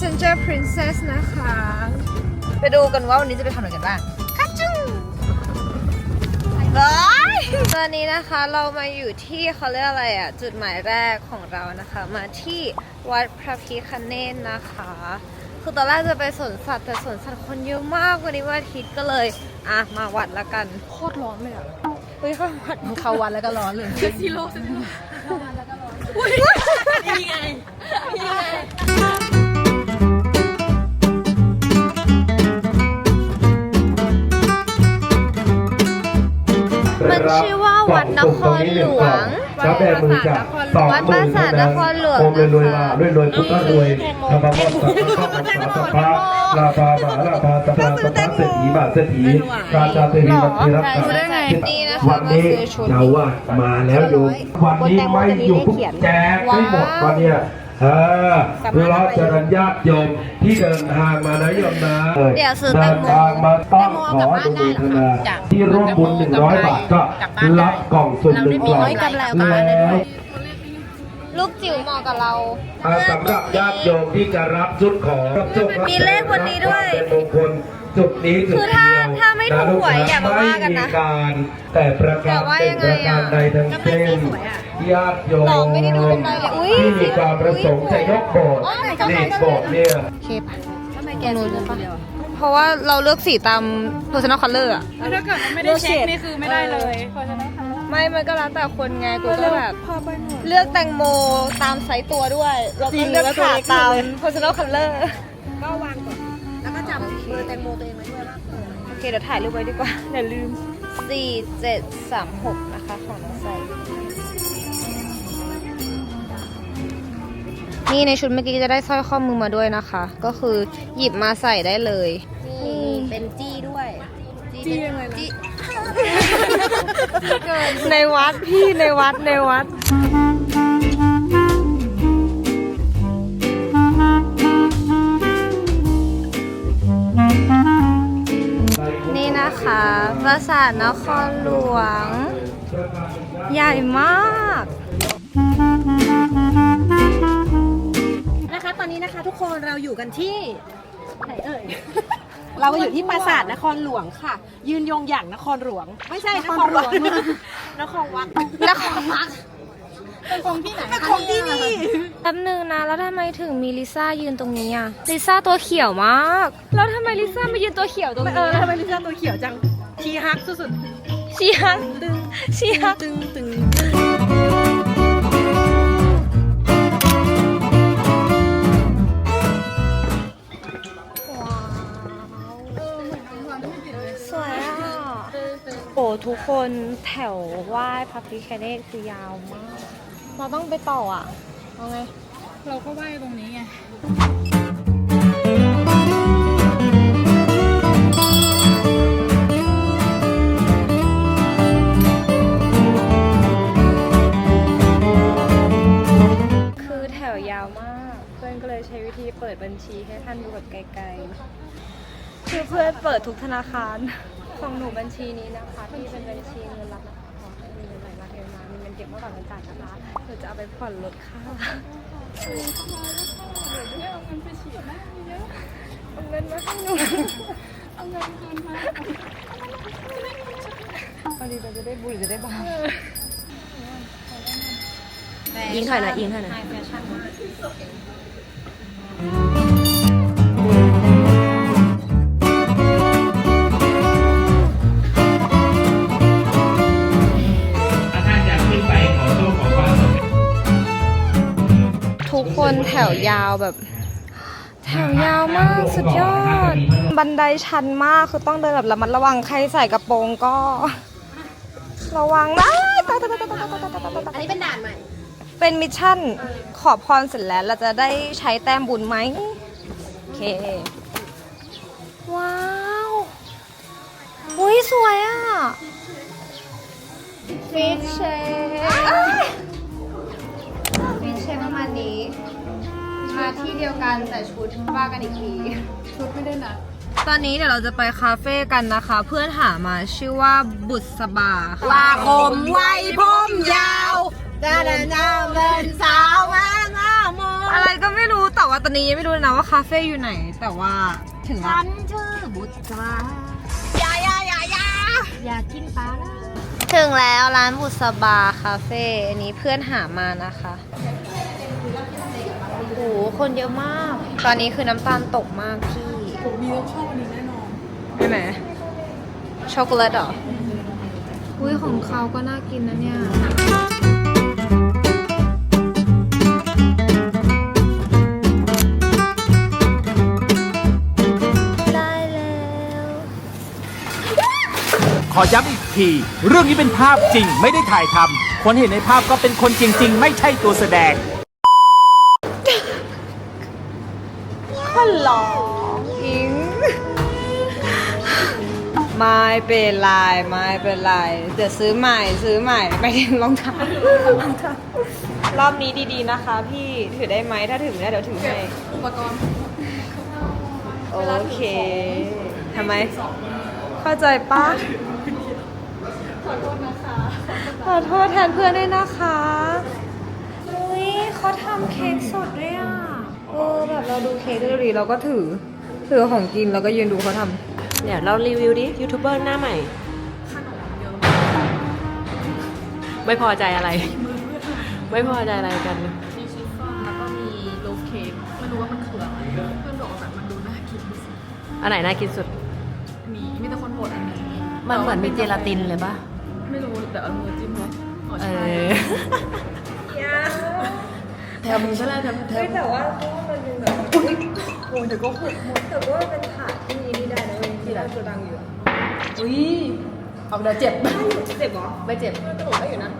passenger princess นะคะ ไปดูกันว่าวันนี้จะไปทำอะไรกันบ้างคัจจุงบายตอนนี้นะคะเรามาอยู่ที่เขาเรียกอะไรอะ จุดหมายแรกของเรานะคะ มาที่วัดพระพิคเนตนะคะ คือตอนแรกจะไปสวนสัตว์แต่สวนสัตว์คนเยอะมากวันนี้วันอาทิตย์ก็เลย อะ มาวัดละกันโคตรร้อนเลยอะเฮ้ยเข้าวัดเขาวันแล้วก็ร้อนเลย มันชื่อว่าวัดนครหลวงวัดปราสาทนครหลวงสองวัดปราสาทนครหลวงโอมรวยนะคะลาด้วยรวยพุทธรวยธรรมะวัฏสัพพะสัพพะลาภาบาลาภาสัพพะสัพพะเศรษฐีบาทเศรษฐีราชาเทวีมันทีรับใช่ใช่ใช่นี่นะคะวันนี้ก็คือชุดเราว่ามาแล้วโยมวันนี้ไม่อยู่ทุกแจกไม่หมดวันเนี้ย เออรอเจริญญาติโยมที่เดินทางมานะโยมนะเดี๋ยวซื้อแตเดิงนโมทางมาต้องขออนุโมทนาที่ร่วมบุญหนึ่งร้อยบาทก็รับกล่องสุ่มหนึ่งกล่องกลับแล้วแล้วลูกจิ๋วเหมาะกับเราอ่าสำหรับญาติโยมที่จะรับชุดของรับชุดรับมีเลขวันนี้ด้วยเป็นมงคล จุดนี้จุดคือเดีถ้ายวถ้าไม่ถูกหวยอย่ามาว่ากันนะไม่มีการแต่ประแต่การว่าเป็นยังไงประการอะใดทั้งสิ้นญาติโยมหลอกไม่ได้ดูเป็นไรเลยอุ๊ย ที่มีความประสงค์จะยกโบสถ์อ๋อไหนก็นี่ไหนก็ไหนโบสถ์เนี่ย โอเคปะทำไมแกนูนปะเพราะว่าเราเลือกสีตาม personal color อะถ้าเกิดมันไม่ได้เช็คนี่คือไม่ได้เลยเพราะฉะนั้นไม่ มันก็แล้วแต่คนไง กูก็แบบเลือกแตงโมตามไซส์ตัวด้วย แล้วก็เลือกขาตาม personal color ก็วางก่อนแล้ว ก็จับเบอร์แตงโมตัวเองไว้ด้วยโอเคเดี๋ยวถ่ายรูปไว้ดีกว่าเดี๋ยวลืม 4 7 3 6 นะคะ ของน้องไซนี่ในชุดเมื่อกี้จะได้สร้อยข้อมือมาด้วยนะคะ ก็คือหยิบมาใส่ได้เลย นี่เป็นจี้ด้วย จี้ยังไงจี้ในวัดพี่ในวัดในวัด นี่นะคะ ปราสาทนครหลวง ใหญ่มากนะคะ ตอนนี้นะคะทุกคนเราอยู่กันที่ไหนเอ่ย เราก็อยู่ที่ปราสาทนครหลวงค่ะ ยืนยงอย่างนครหลวง ไม่ใช่นครหลวงนครวัดนครวัด เป็นของที่ไหนเป็นของที่นี่แป๊บนึงนะ แล้วทำไมถึงมีลิซ่ายืนตรงนี้อะ ลิซ่าตัวเขียวมาก แล้วทำไมลิซ่ามายืนตัวเขียวตรงเอนี้อแล้วทำไมลิซ่าตัวเขียวจัง ชีฮักสุดเชียร์เชียร์ๆตึงตึงสวยอะ โอ้ทุกคนแถวไหว้พระพิคเนตคือยาวมาก เราต้องไปต่ออะเอาไง เราก็ไหว้ตรงนี้ไง คือแถวยาวมาก เพื่อนก็เลยใช้วิธีเปิดบัญชีให้ท่านดูแบบไกลๆ คือเพื่อนเปิดทุกธนาคาร ของหนูบัญชีนี้นะคะ ที่เป็นบัญชีเงินรับนะคะ เงินเก็บมากกว่าเงินจ่ายนะคะหนูจะเอาไปผ่อนรถค่าเอาเงินมาให้หนูเอาเงินคืนมาเอดีเราจะได้บุญหรือจะได้บาปยิงถอยหน่อยยิงถอยหน่อย คนแถวยาวแบบ แถวยาวมากสุดยอด บันไดชันมากคือต้องเดินแบบระมัดระวังใครใส่กระโปรงก็ ระวังนะตายตายตายตายตายตายตายตายตายอันนี้เป็นด่านใหม่ เป็นมิชชั่นขอพรเสร็จแล้วเราจะได้ใช้แต้มบุญไหมโอเค ว้าวอุ้ยสวยอะฟิชเช มาณนี้มาที่เดียวกันแต่ชุดว่ากันอีกทีชุดไม่ได้นะตอนนี้เดี๋ยวเราจะไปคาเฟ่กันนะคะ เพื่อนหามาชื่อว่าบุษบาค่ะว่าคมไว้ผมยาวดาดาดาเป็นสาวมาหน้ามองอะไรก็ไม่รู้แต่ว่าตอนนี้ยังไม่รู้เลยนะว่าคาเฟ่อยู่ไหน แต่ว่าถึงแล้ฉัวนชื่อบุษบาอย่าอย่าอย่าอย่าอยากกินปลาละถึงแล้วร้านบุษบาคาเฟ่อันนี้เพื่อนหามานะคะโอ้โห คนเยอะมาก ตอนนี้คือน้ำตาลตกมากพี่ผมมีต้องชอบอันนี้แน่นอนใช่ไหมช็อกโกแลตเหรอ อุ้ยของเขาก็น่ากินนะเนี่ยได้แล้วขอย้ำอีกที เรื่องนี้เป็นภาพจริงไม่ได้ถ่ายทำคนเห็นในภาพก็เป็นคนจริง ๆ ไม่ใช่ตัวแสดง อิง ไม่เป็นไรไม่เป็นไรเดี๋ยวซื้อใหม่ซื้อใหม่ไปถึงรองเท้ารอบนี้ดีๆนะคะ พี่ถือได้ไหมถ้าถือไม่ได้เดี๋ยวถือให้อุปกรณ์โอเคทำไม เข้าใจปะขอโทษนะคะ ขอโทษแทนเพื่อนด้วยนะคะอุ้ยเขาทำเค้กสดด้วยอะเออแบบเราดูเค้กดูดีเราก็ถือ ถือของกินแล้วก็ยืนดูเขาทำเนี่ยเรารีวิวดิยูทูบเบอร์หน้าใหม่ไม่พอใจอะไร ไม่พอใจอะไรกันมีชิฟฟ่อนแล้วก็มีโลเค้กไม่รู้ว่ามันคืออะไรเพื่อนบอกแบบมันดูน่ากินที่สุดอันไหนน่ากินสุด มีมีแต่คนโหวตอันนี้มันเหมือนมีเจลาตินเลยปะไม่รู้แต่เอามือจิ้มเลยอ๋อเอใช่อแถมใช่ไหมแถมแถเฮ้มยแต่ว่า เพราะว่ามันเป็นแบบโอ้ยเดี๋ยวก็หกหมดแต่ว่าเป็นถาดที่นี่ได้นะเว้ยที่ร้านโจดังอยู่อะอุ้ยเอาเดี๋ยวเจ็บเจ็บเหรอไม่เจ็บตลกได้อยู่นะ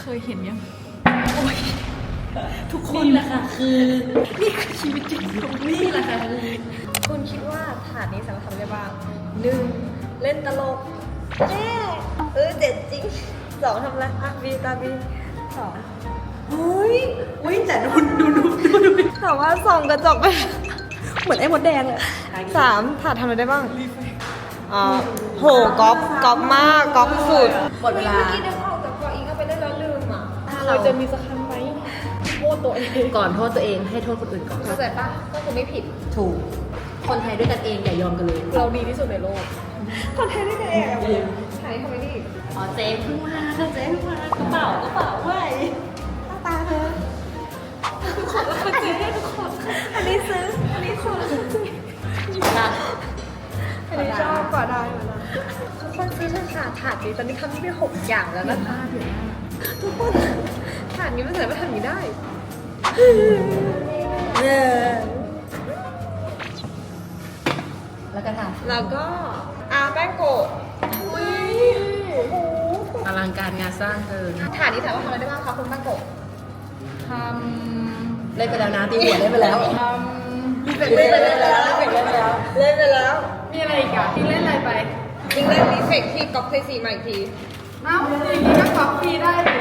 เคยเห็นยังโอ้ยทุกคนแหละค่ะคือนี่คือชีวิตจริงของนี่แหละค่ะคือคุณคิดว่าถาดนี้สามารถทำอะไรบ้างหนึ่งเล่นตลกแม่เออเจ็บจริงสองทำอะไรอะบีตาบีสอง เฮ้ยอุ้ยแต่ดูดูดูดูดูแต่ว่าส่องกระจกไป เหมือนไอ้มดแดงเลยสามถาดทำอะไรได้บ้างอ่าโหก๊อปก๊อปมากก๊อปสุดหมดเวลา เมื่อกี้นึกออกแต่พออิงก็ไปเล่นแล้วลืมอะเราจะมีสักครั้งไหมโทษตัวเองก่อนโทษตัวเองให้โทษคนอื่นก่อน เข้าใจปะก็คือไม่ผิด ถูก คนไทยด้วยกันเองอย่ายอมกันเลย เราดีที่สุดในโลก คนไทยได้กันเองอะถ่ายคอมเมดี้อ๋อเจ๊เพิ่งมาเจ๊เพิ่งมากระเป๋ากระเป๋าไว้ อันนี้ซื้อ อันนี้ขออันนี้ชอบกว่าได้มาแล้วทุกคนซื้อเถอะค่ะถาดนี้ตอนนี้ทำที่ไปหกอย่างแล้วนะคะทุกคนถาดนี้ไม่สามารถทำอย่างนี้ได้แล้วก็ทแล้วก็อาแป้งโกะอุ้ยโอ้โหำอลังการงานสร้างเกินถาดนี้สามารถทำอะไรได้บ้างคะคุณแป้งโกะทำ เล่นไปแล้วนะตีหัวเล่นไปแล้วทำเล่นไปแล้วเล่นไปแล้วเล่นไปแล้วมีอะไรอีกอะที่เล่นอะไรไปยิงเล่นรีเฟกที่ก๊อปเพย์สีใหม่อีกทีเอ้าอย่างนี้ก็กอปปี้ได้ดิ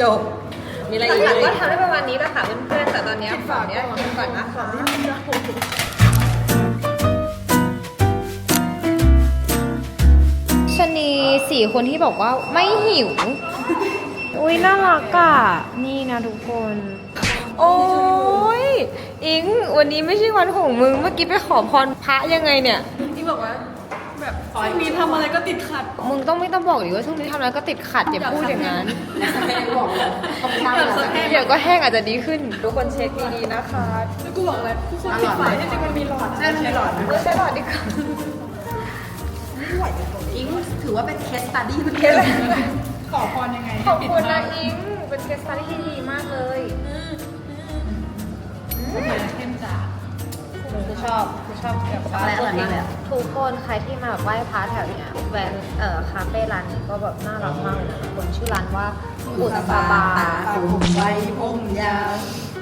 จบมีอะไรหอีกลักไหๆมก็ทำได้ประมาณนี้แหละค่ะเพื่อนๆแต่ตอนเนี้ยขอเนี้ยกินก่อนนะคะชะนีสี่คนที่บอกว่าไม่หิว อุ้ยน่ารักอะ นี่นะทุกคน โอ้ยอิงวันนี้ไม่ใช่วันของมึง เมื่อกี้ไปขอพรพระยังไงเนี่ย ที่บอกว่าแบบช่วงนี้ทำอะไรก็ติดขัดมึงต้องไม่ต้องบอกดิว่าช่วงนี้ทำอะไรก็ติดขัดอย่าพูดอย่างนั้นเดี๋ยวก็แห้งอาจจะดีขึ้น ทุกคนเช็คดีๆนะคะแล้วกูบอกเลยทุกคนปิดฝาที่จริงมันมีหลอดใช่มันมีหลอดไม่ใช่หรอดีกว่าอิงถือว่าเป็นเคสตัดดี้เป็นเคสขอพรยังไงขอบคุณนะอิงเป็นเคสสตัดที่ดีมากเลย เข้มจ๋าคือชอบคือชอบแบบอะไรอร่อยมากเลยอะ ทุกคนใครที่มาแบบไหว้พระแถวเนี้ยแวนเอ่อคาเฟ่ร้านนี้ก็แบบน่ารักมากเลยนะทุกคนชื่อร้านว่าอุตสาบาผมไว้ผมยาว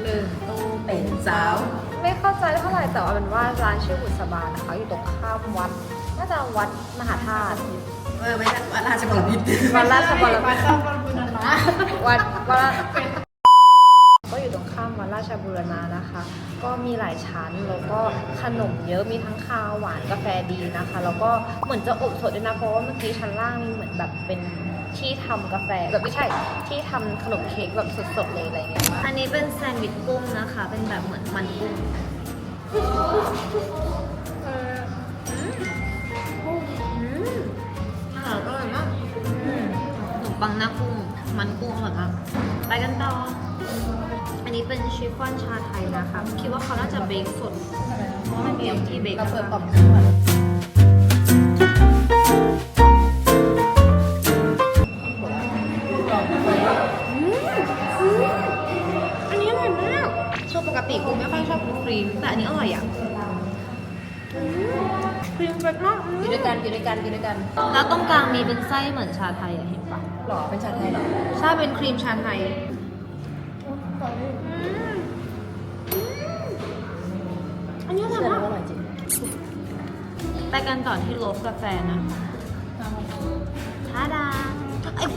ลืมตู้เป็นสาว ไม่เข้าใจเท่าไหร่แต่ว่าเป็นว่าร้านชื่ออุตสาบานะคะอยู่ตรงข้ามวัดน่าจะวัดมหาธาตุเออไม่ใช่วัดราชบพิตรวัดราชบรมามิตรเจ้าบรบุญนะวัดวัดก็อยู่ต ร้ามราชบุรณะนะคะ ก็มีหลายชั้นแล้วก็ขนมเยอะมีทั้งคาวหวานกาแฟดีนะคะ แล้วก็เหมือนจะอบสดด้วยนะเพราะว่าเมื่อกี้ชั้นล่างนี่เหมือนแบบเป็นที่ทำกาแฟแบบไม่ใช่ที่ทำขนมเค้กแบบสดๆเลยอะไรเงี้ยอันนี้เป็นแซนด์วิชกุ้งนะคะ เป็นแบบเหมือนมันกุ้งอร่อยมากขนมปังหน้ากุ้งมันกุ้งอร่อยมาก ไปกันต่อ อันนี้เป็นชิฟฟ่อนชาไทยนะคะคิดว่าเขาน่าจะเบคสดเพราะมันมีอย่างที่เบคเราเปิดปอมอันนี้อร่อยมากคือปกติกูไม่ค่อยชอบครีม แต่อันนี้อร่อยอะอืมครีมเฟรชมากอยู่ด้วยกันอยู่ด้วยกันอยู่ด้วยกัน แล้วตรงกลางมีเป็นไส้เหมือนชาไทยอะเห็นปะหรอเป็นชาไทยหรอ ใช่เป็นครีมชาไทยอันนี้อร่อยเชื่อมาแล้วกอร่อยจริงไปกันต่อที่โลฟกาแฟนะคะทาดาเอ้ย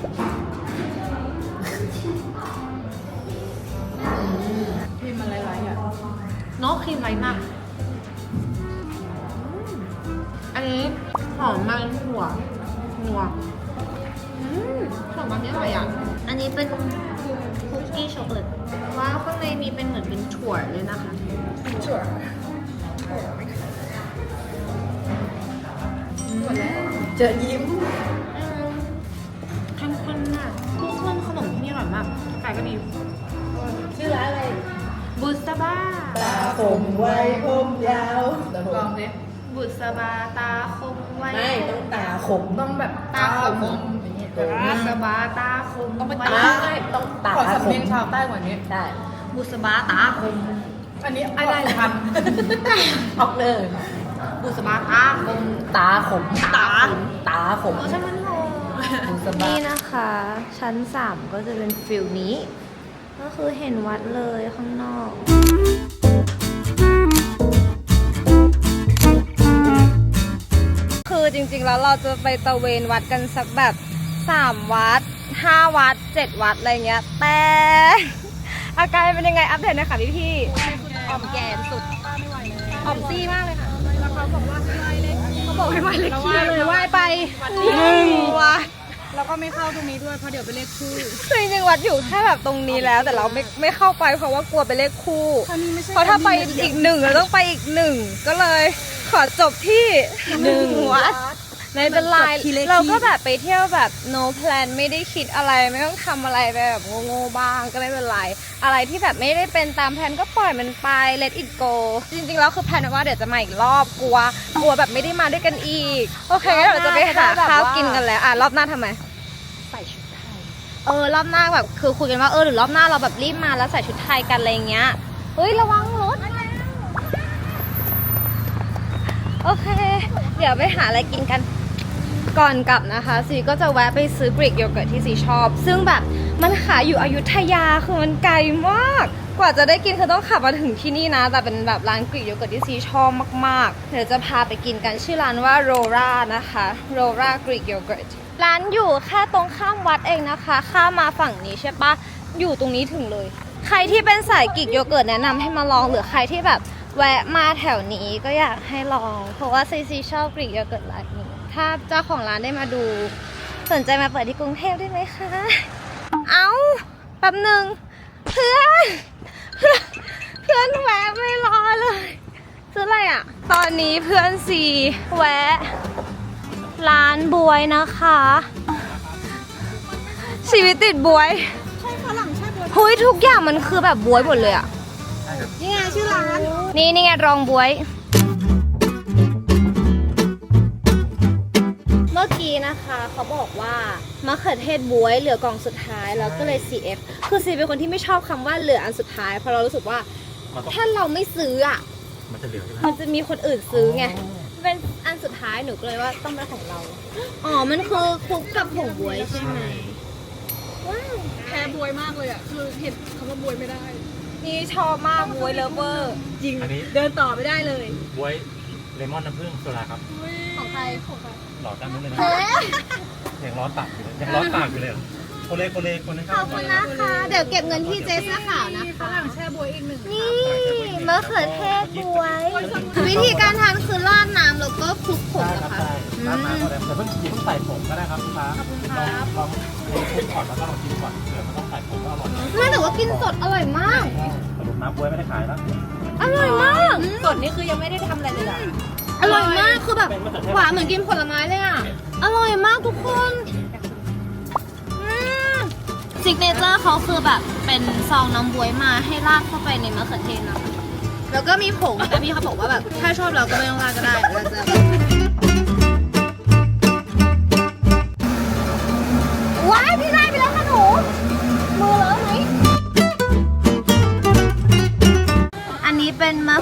ครีมมันหลายๆอะเน้องครีมไรมาก อันนี้หอมมันหัวนัวอืมหอมมันนี่อร่อยอะ อันนี้เป็นคุกกี้ช็อกโกแลตว้าวข้างในมีเป็นเหมือนเป็นถั่วเลยนะคะชั่วเจอยิ้มอืมเข้มข้นมากทุกคนขนมที่นี่อร่อยมากขายก็ดีชื่อร้านอะไรบุษบาตาผมไว้ผมยาวลองดิบุษบาตาคมไว้ไม่ต้องตาขมต้องแบบตาขมอย่างเงี้ย บุษบาตาคมต้องเป็นไว้ตาไม่ต้องตาขอขสำมเนียงชาวใต้กว่านี้ได้บุษบาตาคม อันนี้อะไรทันออกเลยบุษบาตาคมตาขมตาตาขมโอ้ฉันมันโหบุษบานี่นะคะ ชั้น3ก็จะเป็นฟิลนี้ ก็คือเห็นวัดเลยข้างนอกคือจริงๆแล้วเราจะไปตะเวนวัดกันสักแบบ 3วัด5วัด7วัดอะไรเงี้ย แต่ อาการเป็นยังไงอัปเดตหน่อยค่ะพี่พี่ๆอ่อมแกนสุดอ่อมซี่มากเลยค่ะเขาบอกให้ไหวเลขเราคี่ว่าเลเลยยว่าว่าไปหนึ่งวัดแล้วก็ไม่เข้าตรงนี้ด้วยเพราะเดี๋ยวเป็นเลขคู่คือจริงๆวัดอยู่แค่แบบตรงนี้แล้ว แต่เราไม่ไม่เข้าไปเพราะว่ากลัวเป็นเลขคู่คราวนี้ไม่ใช่เพราะถ้าไปอีกหนึ่งเราต้องไปอีกหนึ่งก็เลยขอจบที่หนึ่งวัด ไม่เป็นไรเราก็แบบไปเที่ยวแบบ no plan ไม่ได้คิดอะไรไม่ต้องทำอะไรไปแบบโง่ๆบ้างก็ไม่เป็นไร อะไรที่แบบไม่ได้เป็นตามแผนก็ปล่อยมันไป let it go จริงๆแล้วคือแผนไว้ว่าเดี๋ยวจะมาอีกรอบกลัวกลัวแบบไม่ได้มาด้วยกันอีก โอเคงั้นเดี๋ยวเราจะไปหาข้าวกินกันแล้วอะรอบหน้าทำไม ใส่ชุดไทยเออรอบหน้าแบบคือคุยกันว่าเออหรือรอบหน้าเราแบบรีบมาแล้วใส่ชุดไทยกันอะไรอย่างเงี้ยเฮ้ยระวังรถโอเค เดี๋ยวไปหาอะไรกินกัน ก่อนกลับนะคะซีก็จะแวะไปซื้อกรีกโยเกิร์ตที่ซีชอบ ซึ่งแบบมันขายอยู่อยุธยาคือมันไกลมาก กว่าจะได้กินคือต้องขับมาถึงที่นี่นะ แต่เป็นแบบร้านกรีกโยเกิร์ตที่ซีชอบมากๆ เดี๋ยวจะพาไปกินกันชื่อร้านว่าโรรานะคะโรรากรีกโยเกิร์ตร้านอยู่แค่ตรงข้ามวัดเองนะคะ ข้ามมาฝั่งนี้ใช่ปะอยู่ตรงนี้ถึงเลย ใครที่เป็นสายกิกโยเกิร์ตแนะนำให้มาลองหรือใครที่แบบแวะมาแถวนี้ก็อยากให้ลอง เพราะว่าซีซีชอบกรีกโยเกิร์ตร้านนี้ ถ้าเจ้าของร้านได้มาดู สนใจมาเปิดที่กรุงเทพได้ไหมคะ เอาแป๊บหนึ่งเพื่อนเพื่อนเพื่อนแวะไม่รอเลยซื้ออะไรอะ ตอนนี้เพื่อนซีแวะ ร้านบวยนะคะ ชีวิตติดบวยใช่ฝรั่งใช่บวยเฮ้ยทุกอย่างมันคือแบบบวยหมดเลยอะนี่ไงชื่อร้าน นี่นี่ไงรองบวย กี้นะคะเขาบอกว่ามะเขือเทศบวยเหลือกล่องสุดท้ายแล้วก็เลย CF คือซีเป็นคนที่ไม่ชอบคำว่าเหลืออันสุดท้ายเพราะเรารู้สึกว่าถ้าเราไม่ซื้ออะมันจะเหลือมันจะมีคนอื่นซื้อไงเป็นอันสุดท้ายหนูก็เลยว่าต้องเป็นของเราอ๋อมันคือคลุกกับผงบวยใช่ไหมว้าวแพ้บวยมากเลยอะ คือเห็นคำว่าบวยไม่ได้ นี่ชอบมากบวยเลฟเวอร์ จริง อันนี้ เดินต่อไม่ได้เลย บวยเลมอนน้ำผึ้งโซดาครับของใครของใคร หลอดด้านนู้นเลยนะยังร้อนปากอยู่เลยยังร้อนปากอยู่เลยเหรอคนเล็กคนเล็กคนนี้ขอบคุณนะคะ เดี๋ยวเก็บเงินที่เจ๊เสื้อขาวนะคะฝรั่งแช่บวยอีกหนึ่งนี่มะเขือเทศบวย วิธีการทานคือราดน้ำแล้วก็คลุกผงใช่นะครับคะใช่ร้านน้ำก็ได้แต่เพิ่งกินเพิ่งใส่ผงก็ได้ครับลูกค้าลองลองคลุกก่อนแล้วก็ลองกินก่อนเผื่อมันต้องใส่ผงก็อร่อยไม่แต่ว่ากินสดอร่อยมาก สรุปน้ำบ๊วยไม่ได้ขายแล้วอร่อยมาก สดนี่คือยังไม่ได้ทำอะไรเลยอะ อร่อยมากคือแบบหวานเหมือนกินผลไม้เลยอะ อร่อยมากทุกคนซิกเนเจอร์เขาคือแบบเป็นซองน้ำบวยมาให้ราดเข้าไปในมะเขือเทศนะคะแล้วก็มีผงแต่พี่เขาบอกว่าแบบถ้าชอบเราก็ไม่ต้องราดก็ได้เราจะ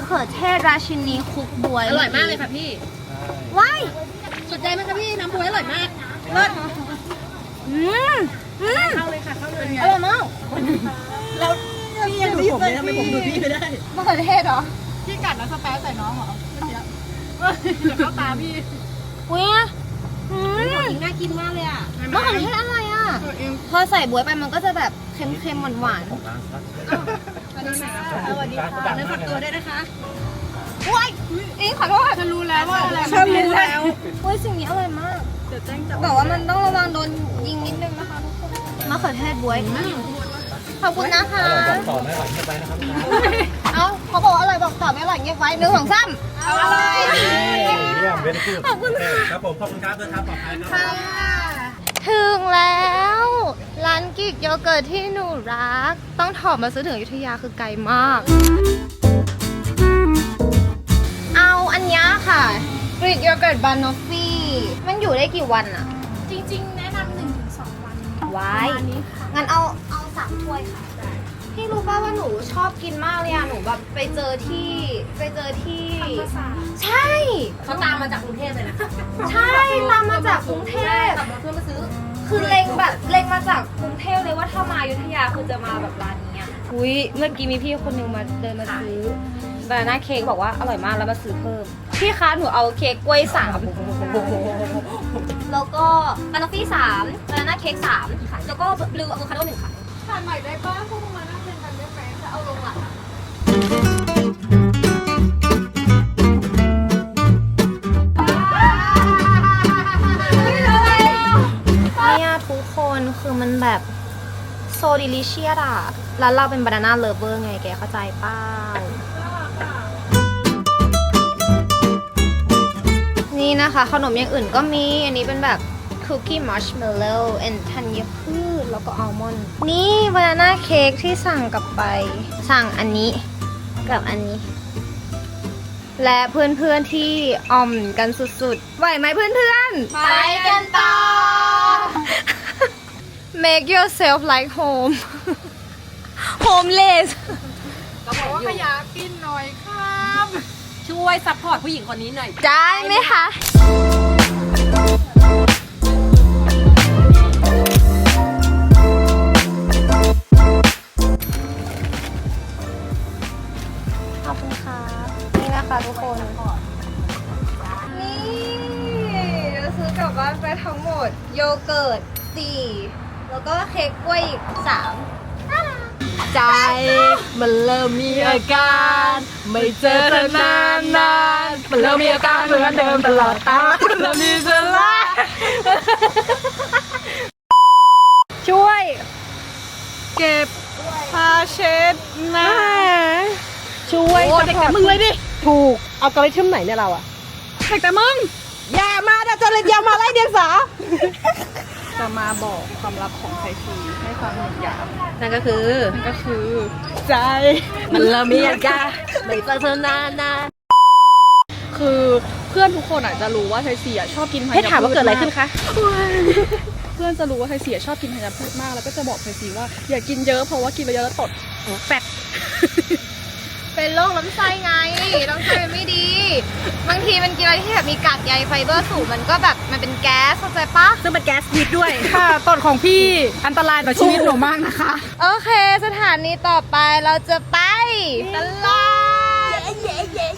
ขือเทศราชินีคลุกบวยอร่อยมากเลยค่ะพี่ ว้ายสนใจไหมคะพี่น้ำบวยอร่อยมากเลิศอืมอืมเข้าเลยค่ะเข้าเลยอร่อยมากแล้วพี่ยังดูผมเลยทำไมผมดูพี่ไม่ได้มะเขือเทศเหรอพี่กัดแล้วสแปซใส่น้องเหรอเมื่อกี้เฮ้ยเดี๋ยวเข้าตาพี่อุ้ยอืมน่ากินมากเลยอะมะเขือเทศอะไรอะพอใส่บวยไปมันก็จะแบบเค็มๆหวานข องร้านครับสวัสดีค่ะเนื้อฝักตัวด้วยนะคะๆว้ายอิงขอโทษฉันรู้แล้วว่าอะไรฉันรู้แล้วโอ้ยสิ่งนี้อร่อยมากเดี๋ยวแจ้งจับแต่ว่ามันต้องระวังโดนยิงนิดนึงนะคะทุกคนมะเขือเทศบวยขอบคุณนะคะต่อไม่อร่อยไม่ไปนะครับเอ้าเขาบอกอร่อยบอกต่อไม่อร่อยเงียบไว้หนึ่งสองสามอร่อยดีขอบคุณค่ะครับผมขอบคุณครับเดินทางปลอดภัยครับถึงแล้ว ร้านกิกโยเกิร์ตที่หนูรัก ต้องถอดมาซื้อถึงอยุธยาคือไกลมาก เอาอันเนี้ยค่ะกรีกโยเกิร์ตบานอฟฟี่มันอยู่ได้กี่วันอะจริงๆ แนะนำหนึ่งถึงสองวันว้าปยระมาณนี้ค่ะงั้นเอาเอาสามถ้วยค่ะ พี่รู้ป่าว่าหนูชอบกินมากเลยอะหนูแบบไปเจอที่ไปเจอที่ ภาษาใช่ เขาตามมาจากกรุงเทพเลยนะใช่ตามมาจากกรุงเทพ ขับรถเพื่อมาซื้อ คือเล็งแบบเล็งมาจากกรุงเทพเลยว่าถ้ามาอยุธยาคือจะมาแบบร้านนี้อะอุ้ยเมื่อกี้มีพี่คนหนึงมาเดินมาซื้อบานาน่าเค้กบอกว่าอร่อยมากแล้วมาซื้อเพิ่ม พี่คะหนูเอาเค้กกล้วยสามแล้วก็บานาฟี่สามบานาน่าเค้กสามค่ะแล้วก็บลูอะโวคาโดหนึ่งค่ะถ่ายใหม่ได้ป้าพวกมึงมานั่งเรียนกันได้ไหมจะเอาลงหลัง มันแบบโซดิลิเชียสอะแล้วเราเป็นบานาน่าเลเวอร์ไงแกเข้าใจป้านี่นะคะ ขนมอย่างอื่นก็มี อันนี้เป็นแบบคุกกี้มัชเมลโล่แอนธัญพืชแล้วก็อัลมอนด์นี่บานาน่าเค้กที่สั่งกลับไป สั่งอันนี้กับอันนี้ และเพื่อนๆที่ออมกันสุดๆ ไหวไหมเพื่อนๆ ไปกันต่อ Make yourself like home homeless บอกว่าขยะกินหน่อยครับ ช่วยซัพพอร์ตผู้หญิงคนนี้หน่อยได้ไหมคะ ขอบคุณค่ะ นี่นะคะทุกคน นี่เราซื้อกลับบ้านไปทั้งหมด โยเกิร์ตสี่ แล้วก็เค้กกล้วยอีกสามใจมันเริ่มมีอาการ ไม่เจอเธอนานนานๆมันเริ่มมีอาการเหมือนเดิมตลอดตาเริ่มมีสลายช่วย เก็บผ้าเช็ดหน้าช่วยโอ้เด็กแต่มึงเลยดิ ถูกเอากระไรทึมไหนเนี่ยเราอะเด็กแต่มึง อย่ามาดัจจริตอย่ามาไล่เดียงสา จะมาบอกความลับของไทยซีให้ฟังหนึ่งอย่างนั่นก็คือ นั่นก็คือ ใจ มันเริ่มมีอาการไม่เจอเธอนานนานคือเพื่อนทุกคนอาจจะรู้ว่าไทยซีอะชอบกินธัญพืชให้ถามว่าเกิดอะไรขึ้นคะ เพื่อนจะรู้ว่าไทยซีอะชอบกินธัญพืชมาก แล้วก็จะบอกไทยซีว่าอย่ากินเยอะเพราะว่ากินไปเยอะแล้วตดแปดเป็นโรคลำไส้ไงลำไส้มันไม่ดี บางทีมันกินอะไรที่แบบมีกากใยไฟเบอร์สูงมันก็แบบมันเป็นแก๊สเข้าใจปะ ซึ่งเป็นแก๊สพิษด้วย ค่ะตดของพี่อันตรายต่อชีวิตหนูมากนะคะ โอเค สถานีต่อไปเราจะไปตลาด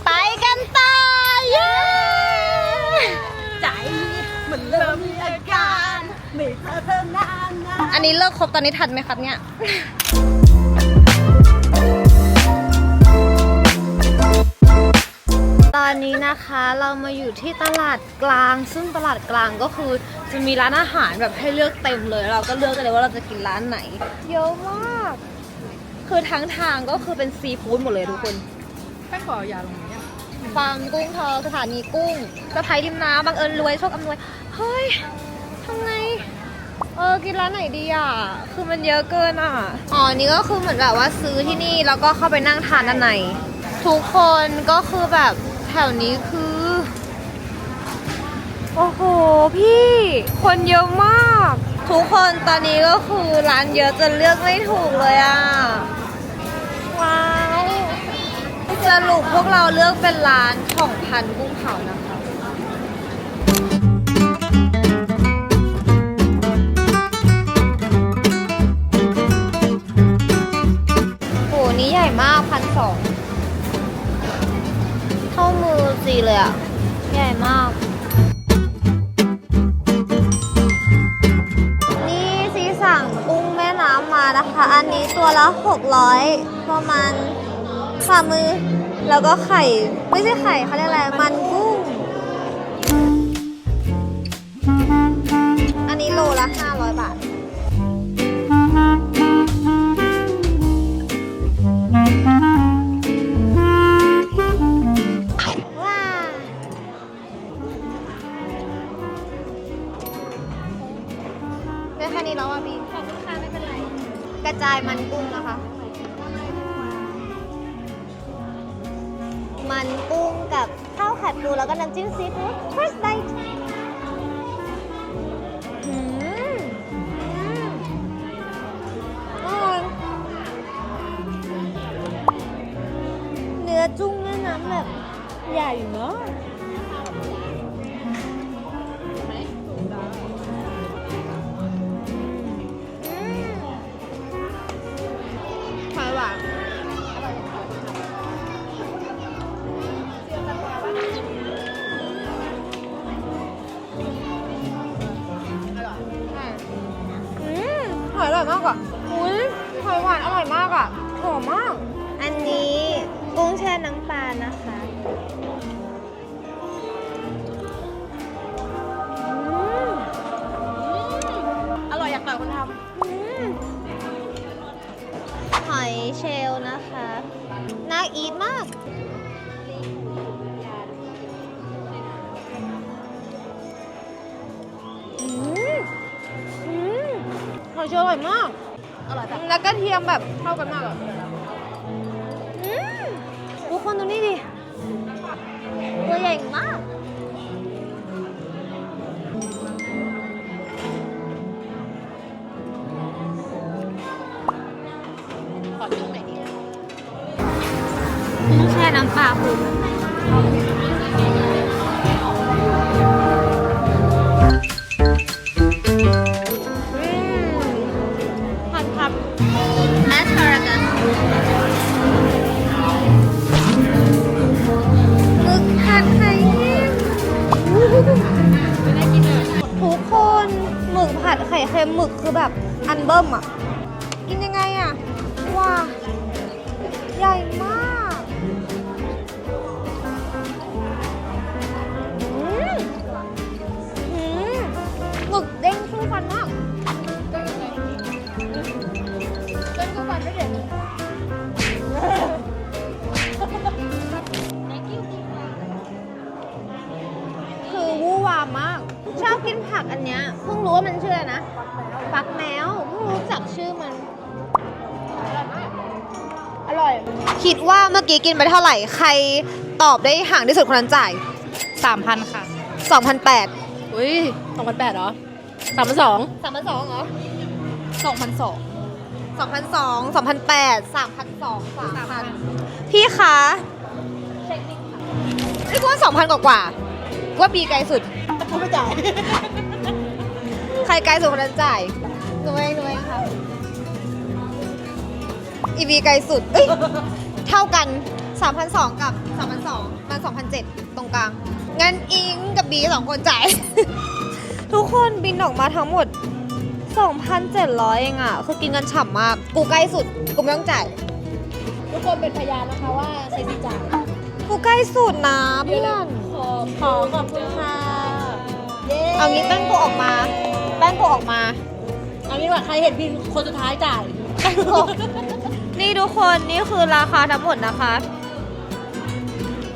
ไปกันต่อเย้ใจมันเริ่มมีอาการไม่เจอเธอนานนานอันนนี้เลิกครบตอนนี้ทันไหมครับเนี่ย อนนี้นะคะเรามาอยู่ที่ตลาดกลาง ซึ่งตลาดกลางก็คือจะมีร้านอาหารแบบให้เลือกเต็มเลย เราก็เลือกกันเลยว่าเราจะกินร้านไหน เยอะมาก คือทั้งทางก็คือเป็นซีฟู้ดหมดเลยทุกคนแป้งขอยาลงนี้ฟาร์มกุ้งทองสถานีกุ้งสะพายริมน้ำบังเอิญรวยโชคอำนวย เฮ้ยทำไงเออกินร้านไหนดีอะ คือมันเยอะเกินอะ อ๋อ นี่ก็คือเหมือนแบบว่าซื้อที่นี่แล้วก็เข้าไปนั่งทานด้านใน ทุกคนก็คือแบบ แถวนี้คือ โอ้โห พี่ คนเยอะมาก ทุกคนตอนนี้ก็คือร้านเยอะจนเลือกไม่ถูกเลยอะ ว้าวสรุปพวกเราเลือกเป็นร้านของพันกุ้งเผานะคะโหนี้ใหญ่มากพันสอง จีเลยอะใหญ่มาก นี่ซีสั่งกุ้งแม่น้ำมานะคะ อันนี้ตัวละ 600 ประมาณฝ่ามือ แล้วก็ไข่ ไม่ใช่ไข่เขาเรียกอะไร มันกุ้ง อันนี้โลละ 500 บาท อยอร่อยมากอะอุ้ยหอยหวานอร่อยมากอะหอมมาก อันนี้กุ้งแช่น้ำปลานะคะ ร่อยมากำอร่อยแบบแล้วก็เทียมแบบเข้ากันมากอะอืมทุกคนดูนี่ดิ ตัวใหญ่มาก ขอจิ้มหน่อยดิแช่น้ำปลาคุณ สู้ฟันไม่เด็ดคือวู้วามมาก ชอบกินผักอันเนี้ยเพิ่งรู้ว่ามันชื่ออะไรนะฟักแมวเพิ่งรู้จักชื่อมัน อร่อย คิดว่าเมื่อกี้กินไปเท่าไหร่ ใครตอบได้ห่างที่สุดคนนั้นจ่าย สามพันค่ะ 2,008 อุ้ยสองพันแปดเหรอสามพันสอง3,200เหรอสองพันสอง 2,200 2,008 3,200 3,000 พี่คะพี่กูว่า2,000 กว่ากว่ากูว่าบีไกลสุด กูไม่จ่ายใครไกลสุดคนนั้นจ่ายหนูเองหนูเองค่ะ อีบีไกลสุด เอ้ย เท่ากัน3,200กับ2,200มัน2,007 ตรงกลาง งั้นอิงกับบีสองคนจ่าย ทุกคนบินออกมาทั้งหมด 2,700 เองอะ คือกินกันฉ่ำมาก กูใกล้สุด กูไม่ต้องจ่าย ทุกคนเป็นพยานนะคะว่าใช้สิจ่ายกูใกล้สุดนะเพื่อน ขอขอขอบคุณค่ะเอางี้แป้งกูออกมา แป้งกูออกมา เอางี้ว่าใครเห็นบินคนสุดท้ายจ่ายนี่ทุกคนนี่คือราคาทั้งหมดนะคะ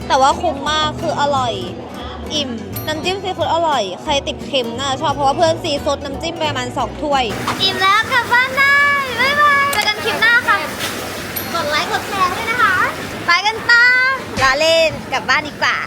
แต่ว่าคุ้มมากคืออร่อย อิ่ม น้ำจิ้มซีฟู้ดอร่อย ใครติดเค็มน่าจะชอบเพราะว่าเพื่อนซีซดน้ำจิ้มไปประมาณสองถ้วย อิ่มแล้วกลับบ้านได้บ๊ายบายเจอกันคลิปหน้าค่ะ กดไลค์กดแชร์ด้วยนะคะ ไปกันต่อลาเล่นกลับบ้านดีกว่า